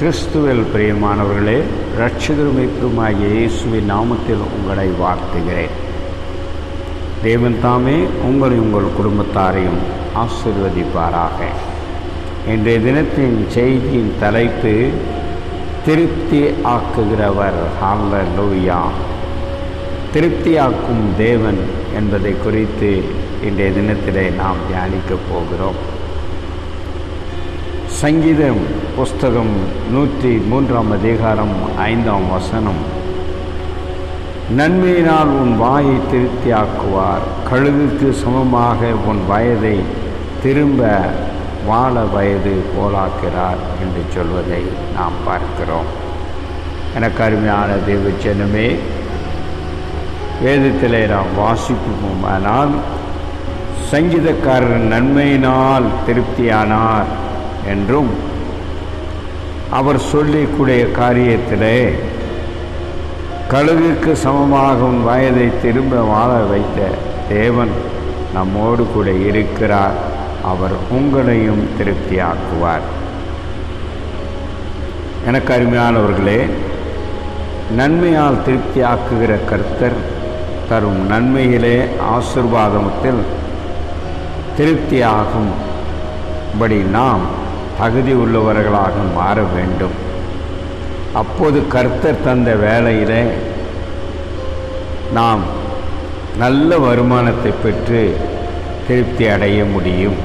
கிறிஸ்துவில் பிரியமானவர்களே இரட்சகருமைப்புமாகிய இயேசுவின் நாமத்தில் உங்களை வாழ்த்துகிறேன். தேவன் தாமே உங்களை உங்கள் குடும்பத்தாரையும் ஆசிர்வதிப்பாராக. இன்றைய தினத்தின் செய்தியின் தலைப்பு திருப்தி ஆக்குகிறவர் ஹalleluya திருப்தியாக்கும் தேவன் என்பதை குறித்து இன்றைய தினத்திலே நாம் தியானிக்கப் போகிறோம். சங்கீதம் புஸ்தகம் நூற்றி மூன்றாம் அதிகாரம் ஐந்தாம் வசனம். நன்மையினால் உன் வாயை திருப்தியாக்குவார் கழுதுக்கு சமமாக உன் வயதை திரும்ப வாழ வயது போலாக்கிறார் என்று சொல்வதை நாம் பார்க்கிறோம். எனக்கு அருமையான தேவச்சனமே வேதத்தில் நாம் வாசிப்போமானால் சங்கீதக்காரர் நன்மையினால் திருப்தியானார் என்றும் அவர் சொல்லிக்கூடிய காரியத்திலே கழுகுக்கு சமமாகும் வயதை திரும்ப வாழ வைத்த தேவன் நம்மோடு கூட இருக்கிறார். அவர் உங்களையும் திருப்தியாக்குவார். எனக்கு அருமையானவர்களே நன்மையால் திருப்தியாக்குகிற கர்த்தர் தரும் நன்மையிலே ஆசிர்வாதத்தில் திருப்தியாகும்படி நாம் தகுதி உள்ளவர்களாக மாற வேண்டும். அப்போது கர்த்தர் தந்த வேலையில் நாம் நல்ல வருமானத்தை பெற்று திருப்தி அடைய முடியும்.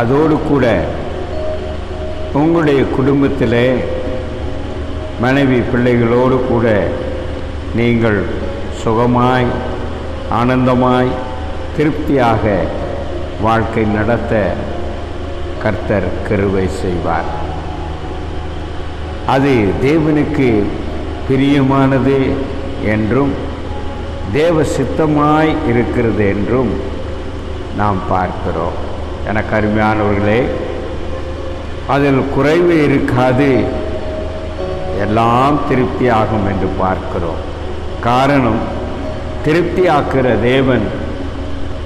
அதோடு கூட உங்களுடைய குடும்பத்தில் மனைவி பிள்ளைகளோடு கூட நீங்கள் சுகமாய் ஆனந்தமாய் திருப்தியாக வாழ்க்கை நடத்த கர்த்தர் கருவை செய்வார். அது தேவனுக்கு பிரியமானது என்றும் தேவ சித்தமாய் இருக்கிறது என்றும் நாம் பார்க்கிறோம். எனக்கு அருமையானவர்களே அதில் குறைவு இருக்காது. எல்லாம் திருப்தியாகும் என்று பார்க்கிறோம். காரணம் திருப்தியாக்குற தேவன்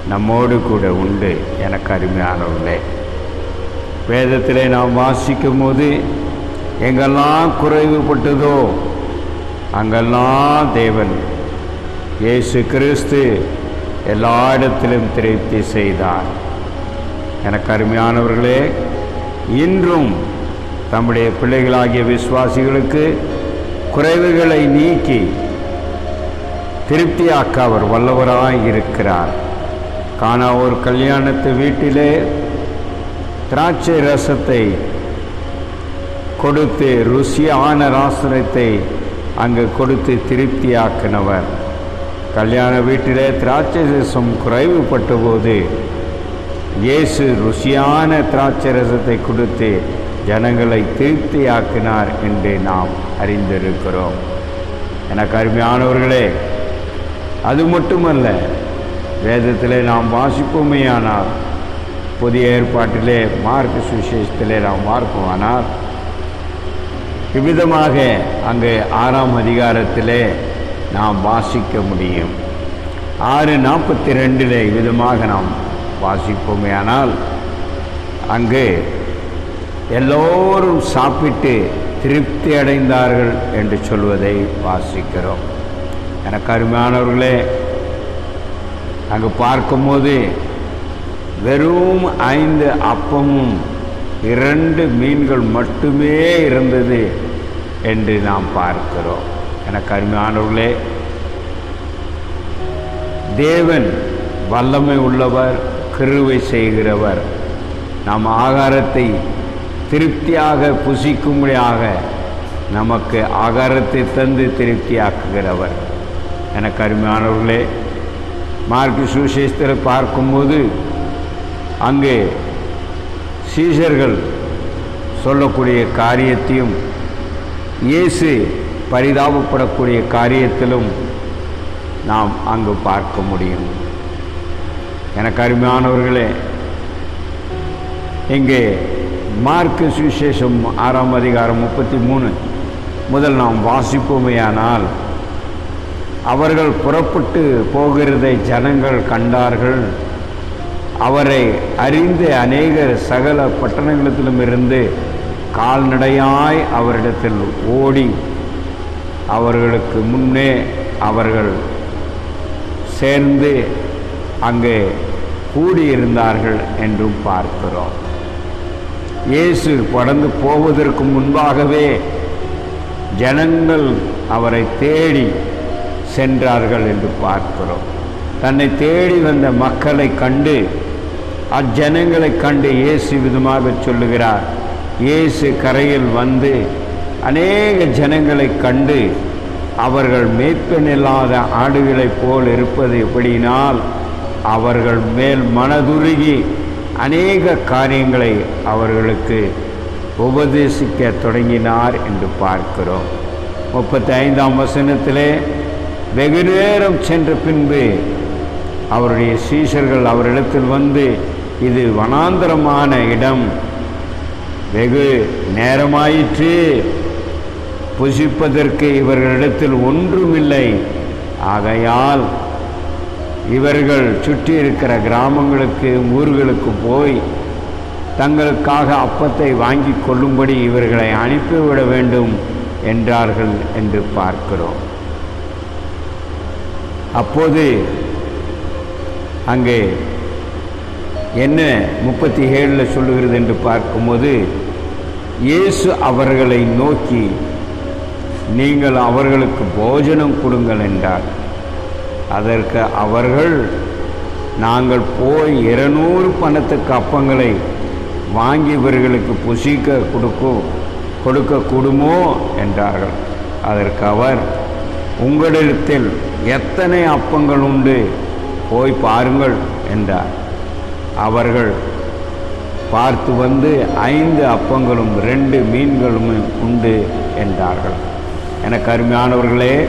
நம்மோடு கூட உண்டு. எனக்கு அருமையானவர்களே வேதத்திலே நாம் வாசிக்கும் போது எங்கெல்லாம் குறைவுபட்டதோ அங்கெல்லாம் தேவன் இயேசு கிறிஸ்து எல்லா இடத்திலும் திருப்தி செய்தார். எனக்கு அருமையானவர்களே இன்றும் தம்முடைய பிள்ளைகளாகிய விசுவாசிகளுக்கு குறைவுகளை நீக்கி திருப்தியாக்க அவர் வல்லவராய் இருக்கிறார். காணா ஒரு கல்யாணத்து வீட்டிலே திராட்சை ரசத்தை கொடுத்து ருசியான ராசனத்தை அங்கு கொடுத்து திருப்தியாக்கினவர். கல்யாண வீட்டிலே திராட்சை ரசம் குறைவுபட்ட போது இயேசு ருசியான திராட்சை ரசத்தை கொடுத்து ஜனங்களை திருப்தியாக்கினார் என்று நாம் அறிந்திருக்கிறோம். எனக்கு அருமையானவர்களே அது மட்டுமல்ல வேதத்திலே நாம் வாசிப்போமேயானால் புதிய ஏற்பாட்டிலே மார்க் சுவிசேஷத்திலே நாம் பார்ப்போமானால் இவ்விதமாக அங்கு ஆறாம் அதிகாரத்திலே நாம் வாசிக்க முடியும். ஆறு நாற்பத்தி ரெண்டில் விதமாக நாம் வாசிப்போமே ஆனால் அங்கு எல்லோரும் சாப்பிட்டு திருப்தி அடைந்தார்கள் என்று சொல்வதை வாசிக்கிறோம். எனக்கு அருமையானவர்களே அங்கு பார்க்கும்போது வெறும் ஐந்து அப்பமும் இரண்டு மீன்கள் மட்டுமே இருந்தது என்று நாம் பார்க்கிறோம். எனக்கு அருமையானவர்களே தேவன் வல்லமை உள்ளவர் கிருவை செய்கிறவர். நம் ஆகாரத்தை திருப்தியாக புசிக்கும்படியாக நமக்கு ஆகாரத்தை தந்து திருப்தியாக்குகிறவர். எனக்கு அருமையானவர்களே மார்க்கு சுசேஷத்தில் பார்க்கும்போது அங்கே சீஷர்கள் சொல்லக்கூடிய காரியத்தையும் இயேசு பரிதாபப்படக்கூடிய காரியத்திலும் நாம் அங்கு பார்க்க முடியும். எனக்கு அருமையானவர்களே இங்கே மார்க்கு சுவிசேஷம் ஆறாம் அதிகாரம் முப்பத்தி மூணு முதல் நாம் வாசிப்போமேயானால் அவர்கள் புறப்பட்டு போகிறதை ஜனங்கள் கண்டார்கள். அவரை அறிந்த அநேகர் சகல பட்டணங்களிலும் இருந்து கால்நடையாய் அவரிடத்தில் ஓடி அவர்களுக்கு முன்னே அவர்கள் சேர்ந்து அங்கே கூடியிருந்தார்கள் என்றும் பார்க்கிறோம். இயேசு படந்து போவதற்கு முன்பாகவே ஜனங்கள் அவரை தேடி சென்றார்கள் என்று பார்க்கிறோம். தன்னை தேடி வந்த மக்களை கண்டு அஜனங்களை கண்டு இயேசு விதமாக சொல்லுகிறார். இயேசு கரையில் வந்து அநேக ஜனங்களை கண்டு அவர்கள் மேய்ப்பன் இல்லாத ஆடுகளைப் போல் இருப்பது எப்படினால் அவர்கள் மேல் மனதுருகி அநேக காரியங்களை அவர்களுக்கு உபதேசிக்க தொடங்கினார் என்று பார்க்கிறோம். முப்பத்தி ஐந்தாம் வசனத்திலே வெகு நேரம் சென்ற பின்பு அவருடைய சீஷர்கள் அவரிடத்தில் வந்து இது வனாந்தரமான இடம். வெகு நேரமாயிற்று. புசிப்பதற்கு இவர்களிடத்தில் ஒன்றுமில்லை. ஆகையால் இவர்கள் சுற்றி இருக்கிற கிராமங்களுக்கு ஊர்களுக்கு போய் தங்களுக்காக அப்பத்தை வாங்கி கொள்ளும்படி இவர்களை அனுப்பிவிட வேண்டும் என்றார்கள் என்று பார்க்கிறோம். அப்போது அங்கே என்ன முப்பத்தி ஏழில் சொல்லுகிறது என்று பார்க்கும்போது இயேசு அவர்களை நோக்கி நீங்கள் அவர்களுக்கு போஜனம் கொடுங்கள் என்றார். அதற்கு அவர்கள் நாங்கள் போய் இருநூறு பணத்துக்கு அப்பங்களை வாங்கி இவர்களுக்கு புசிக்க கொடுக்கும் கொடுக்கக்கூடுமோ என்றார்கள். அதற்கு அவர் உங்களிடத்தில் எத்தனை அப்பங்கள் உண்டு? போய் பாருங்கள் என்றார். அவர்கள் பார்த்து வந்து ஐந்து அப்பங்களும் ரெண்டு மீன்களும் உண்டு என்றார்கள். எனக்கு அருமையானவர்களே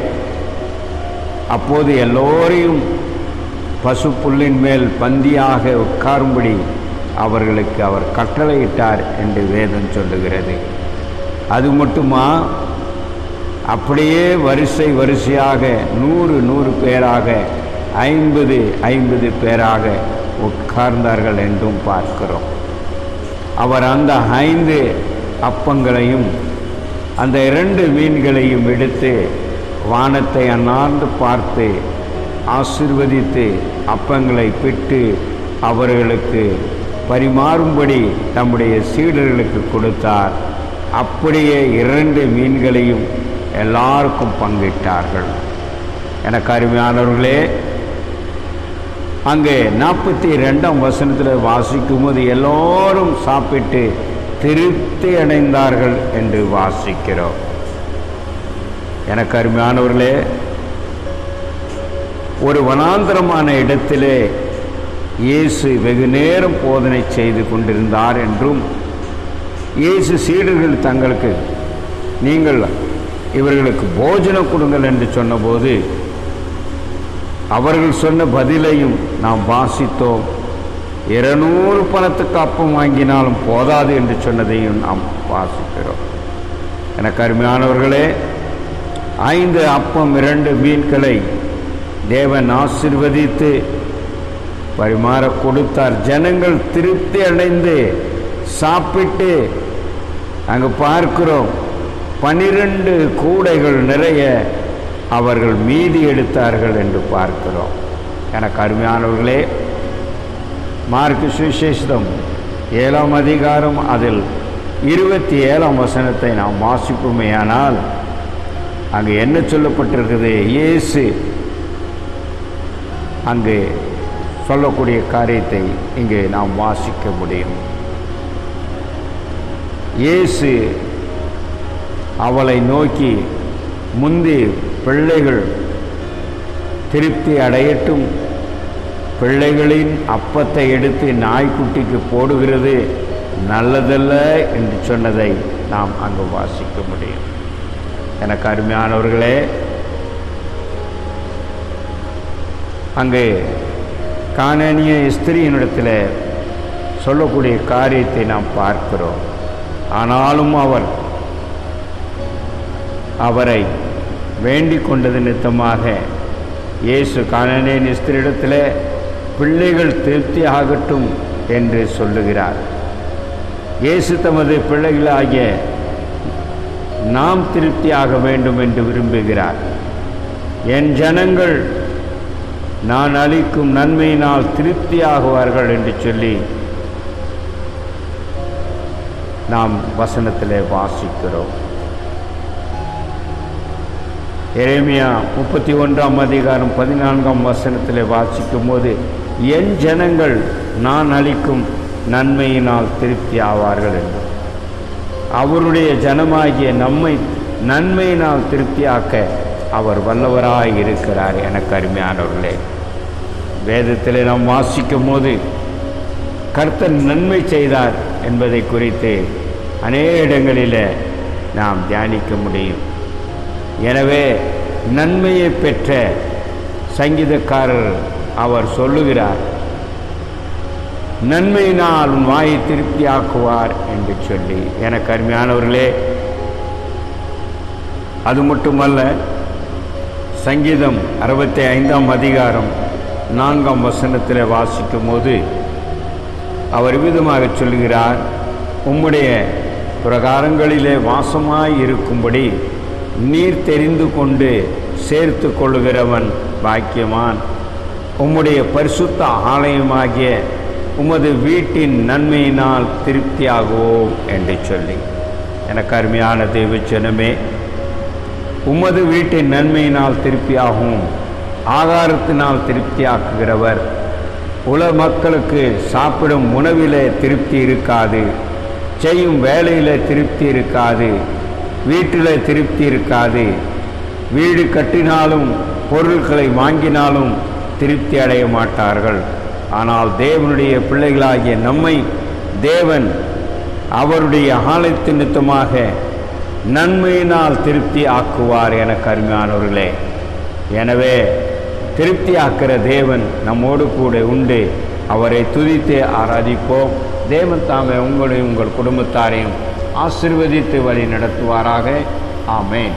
அப்போது எல்லோரையும் பசு புல்லின் மேல் பந்தியாக உட்காரும்படி அவர்களுக்கு அவர் கட்டளையிட்டார் என்று வேதம் சொல்லுகிறது. அது மட்டுமா? அப்படியே வரிசை வரிசையாக நூறு நூறு பேராக ஐம்பது ஐம்பது பேராக உட்கார்ந்தார்கள் என்றும் பார்க்கிறோம். அவர் அந்த ஐந்து அப்பங்களையும் அந்த இரண்டு மீன்களையும் எடுத்து வானத்தை அண்ணாந்து பார்த்து ஆசிர்வதித்து அப்பங்களை பிட்டு அவர்களுக்கு பரிமாறும்படி தம்முடைய சீடர்களுக்கு கொடுத்தார். அப்படியே இரண்டு மீன்களையும் எல்லாருக்கும் பங்கிட்டார்கள். எனக்கு அருமையானவர்களே அங்கே நாற்பத்தி ரெண்டாம் வசனத்தில் வாசிக்கும் போது எல்லோரும் சாப்பிட்டு திருப்தி அடைந்தார்கள் என்று வாசிக்கிறோம். எனக்கு அருமையானவர்களே ஒரு வனாந்திரமான இடத்திலே இயேசு வெகு நேரம் போதனை செய்து கொண்டிருந்தார் என்றும் இயேசு சீடர்கள் தங்களுக்கு நீங்கள் இவர்களுக்கு போஜனம் கொடுங்கள் என்று சொன்னபோது அவர்கள் சொன்ன பதிலையும் நாம் வாசித்தோம். இருநூறு பணத்துக்கு அப்பம் வாங்கினாலும் போதாது என்று சொன்னதையும் நாம் வாசிக்கிறோம். எனக்கு அருமையானவர்களே ஐந்து அப்பம் இரண்டு மீன்களை தேவன் ஆசிர்வதித்து பரிமாற கொடுத்தார். ஜனங்கள் திருப்தி அடைந்து சாப்பிட்டு அங்கே பார்க்கிறோம். பனிரெண்டு கூடைகள் நிறைய அவர்கள் மீதி எடுத்தார்கள் என்று பார்க்கிறோம். எனக்கு அருமையானவர்களே மார்க்கு சுவிசேஷம் ஏழாம் அதிகாரம் அதில் இருபத்தி ஏழாம் வசனத்தை நாம் வாசிப்போமேயானால் அங்கு என்ன சொல்லப்பட்டிருக்குது இயேசு அங்கு சொல்லக்கூடிய காரியத்தை இங்கே நாம் வாசிக்க முடியும். இயேசு அவளை நோக்கி முந்தி பிள்ளைகள் திருப்தி அடையட்டும் பிள்ளைகளின் அப்பத்தை எடுத்து நாய்க்குட்டிக்கு போடுகிறது நல்லதல்ல என்று சொன்னதை நாம் அங்கு வாசிக்க முடியும். எனக்கு அருமையானவர்களே அங்கே காணனிய ஸ்திரீனிடத்தில் சொல்லக்கூடிய காரியத்தை நாம் பார்க்கிறோம். ஆனாலும் அவர் அவரை வேண்டிக் கொண்டது நிமித்தமாக இயேசு காணனிய ஸ்திரியிடத்தில் பிள்ளைகள் திருப்தி ஆகட்டும் என்று சொல்லுகிறார். இயேசு தமது பிள்ளைகளாகிய நாம் திருப்தியாக வேண்டும் என்று விரும்புகிறார். என் ஜனங்கள் நான் அளிக்கும் நன்மையினால் திருப்தியாகுவார்கள் என்று சொல்லி நாம் வசனத்திலே வாசிக்கிறோம். எரேமியா முப்பத்தி ஒன்றாம் அதிகாரம் பதினான்காம் வசனத்திலே வாசிக்கும் போது என் ஜனங்கள் நான் அளிக்கும் நன்மையினால் திருப்தி ஆவார்கள் என்று. அவருடைய ஜனமாகிய நம்மை நன்மையினால் திருப்தியாக்க அவர் வல்லவராய் இருக்கிறார் எனக்கு அருமையானவர்களே வேதத்தில் நாம் வாசிக்கும் போது கர்த்தர் நன்மை செய்தார் என்பதை குறித்து அநேக இடங்களில் நாம் தியானிக்க முடியும். எனவே நன்மையை பெற்ற சங்கீதக்காரர் அவர் சொல்லுகிறார் நன்மையினால் உன் வாயை திருப்தியாக்குவார் என்று சொல்லி. எனக்கு அருமையானவர்களே அது மட்டுமல்ல சங்கீதம் அறுபத்தி ஐந்தாம் அதிகாரம் நான்காம் வசனத்தில் வாசிக்கும் போது அவர் விதமாக சொல்கிறார் உம்முடைய பிரகாரங்களிலே வாசமாய் இருக்கும்படி நீர் தெரிந்து கொண்டு சேர்த்து கொள்ளுகிறவன் பாக்கியமான் உம்முடைய பரிசுத்த ஆலயமாகிய உமது வீட்டின் நன்மையினால் திருப்தியாகுவோம் என்று சொல்லி. எனக்கு அருமையான தெய்வச்சனமே உமது வீட்டின் நன்மையினால் திருப்தியாகும் ஆகாரத்தினால் திருப்தியாக்குகிறவர் உலக மக்களுக்கு சாப்பிடும் உணவில் திருப்தி இருக்காது செய்யும் வேலையில் திருப்தி இருக்காது வீட்டில் திருப்தி இருக்காது வீடு கட்டினாலும் பொருட்களை வாங்கினாலும் திருப்தி அடைய மாட்டார்கள். ஆனால் தேவனுடைய பிள்ளைகளாகிய நம்மை தேவன் அவருடைய ஆலயத்து நித்தமாக நன்மையினால் திருப்தி ஆக்குவார் என கருமையானவர்களே. எனவே திருப்தி ஆக்கிற தேவன் நம்மோடு கூட உண்டு. அவரை துதித்து ஆராதிப்போம். தேவன் தாமே உங்களையும் உங்கள் குடும்பத்தாரையும் ஆசிர்வதித்து வழி நடத்துவாராக ஆமேன்.